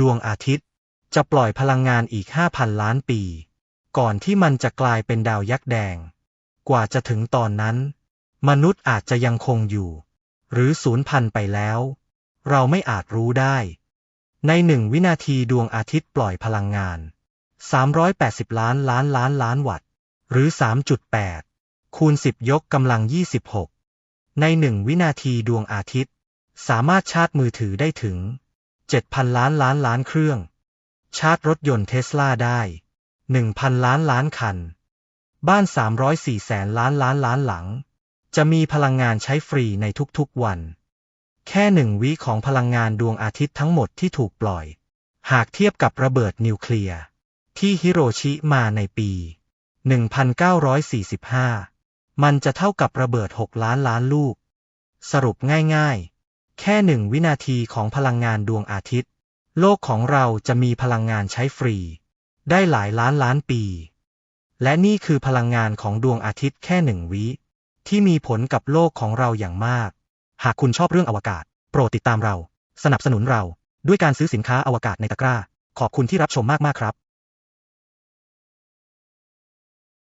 ดวงอาทิตย์ จะปล่อยพลังงานอีก 5,000 ล้านปี ก่อนที่มันจะกลายเป็นดาวยักษ์แดง กว่าจะถึงตอนนั้น มนุษย์อาจจะยังคงอยู่ หรือสูญพันธุ์ไปแล้ว เราไม่อาจรู้ได้ ในหนึ่งวินาทีดวงอาทิตย์ปล่อยพลังงาน 380 ล้านล้านล้านล้านวัตต์ หรือ 3.8 คูณ 10 ยกกำลัง 26 ในหนึ่งวินาทีดวงอาทิตย์ สามารถชาร์จมือถือได้ถึง 7,000 ล้านล้านล้านเครื่อง ชาร์จรถยนต์เทสลาได้ 1,000 ล้านล้านคัน บ้าน 304แสนล้านล้านล้านหลัง จะมีพลังงานใช้ฟรีในทุกๆวัน แค่หนึ่งวิของพลังงานดวงอาทิตย์ทั้งหมดที่ถูกปล่อย หากเทียบกับระเบิดนิวเคลียร์ที่ฮิโรชิมาในปี 1945 มันจะเท่ากับระเบิด 6 ล้านล้านลูก สรุปง่ายๆ แค่หนึ่งวินาทีของพลังงานดวงอาทิตย์ โลกของเราจะมีพลังงานใช้ฟรี ได้หลายล้านล้านปี และนี่คือพลังงานของดวงอาทิตย์แค่หนึ่งวิ ที่มีผลกับโลกของเราอย่างมาก หากคุณชอบเรื่องอวกาศ โปรดติดตามเรา สนับสนุนเรา ด้วยการซื้อสินค้าอวกาศในตะกร้า ขอบคุณที่รับชมมากๆครับ